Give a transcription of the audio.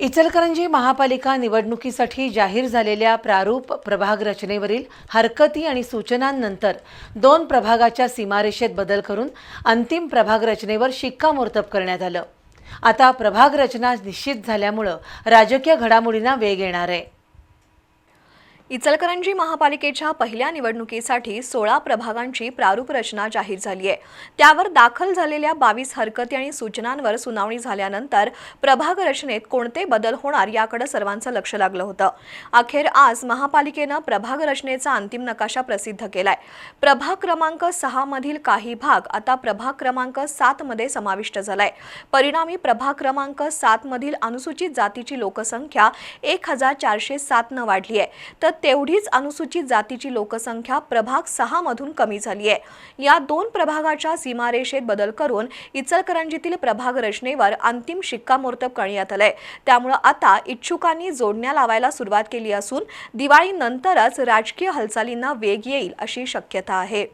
इचलकरंजी महापालिका निवडणुकीसाठी जाहीर झालेल्या प्रारूप प्रभाग रचनेवरील हरकती आणि सूचनांनंतर दोन प्रभागाच्या सीमारेषेत बदल करून अंतिम प्रभाग रचनेवर शिक्कामोर्तब करण्यात आलं. आता प्रभाग रचना निश्चित झाल्यामुळं राजकीय घडामोडींना वेग येणार आहे. इचलकरंजी महापालिकेच्या पहिल्या निवडणुकीसाठी सोळा प्रभागांची प्रारूप रचना जाहीर झाली आहे. त्यावर दाखल झालेल्या बावीस हरकती आणि सूचनांवर सुनावणी झाल्यानंतर प्रभाग रचनेत कोणते बदल होणार याकडे सर्वांचं लक्ष लागलं होतं. अखेर आज महापालिकेनं प्रभाग रचनेचा अंतिम नकाशा प्रसिद्ध केलाय. प्रभाग क्रमांक सहा मधील काही भाग आता प्रभाग क्रमांक सात मध्ये समाविष्ट झालाय. परिणामी प्रभाग क्रमांक सात मधील अनुसूचित जातीची लोकसंख्या एक हजार चारशे सातनं वाढली आहे. तर तेवढीच अनुसूचित जातीची लोकसंख्या प्रभाग सहा मधून कमी झाली आहे. या दोन प्रभागाच्या सीमारेषेत बदल करून इचलकरंजीतील प्रभाग रचनेवर अंतिम शिक्कामोर्तब करण्यात आलंय. त्यामुळं आता इच्छुकांनी जोडण्या लावायला सुरुवात केली असून दिवाळीनंतरच राजकीय हालचालींना वेग येईल अशी शक्यता आहे.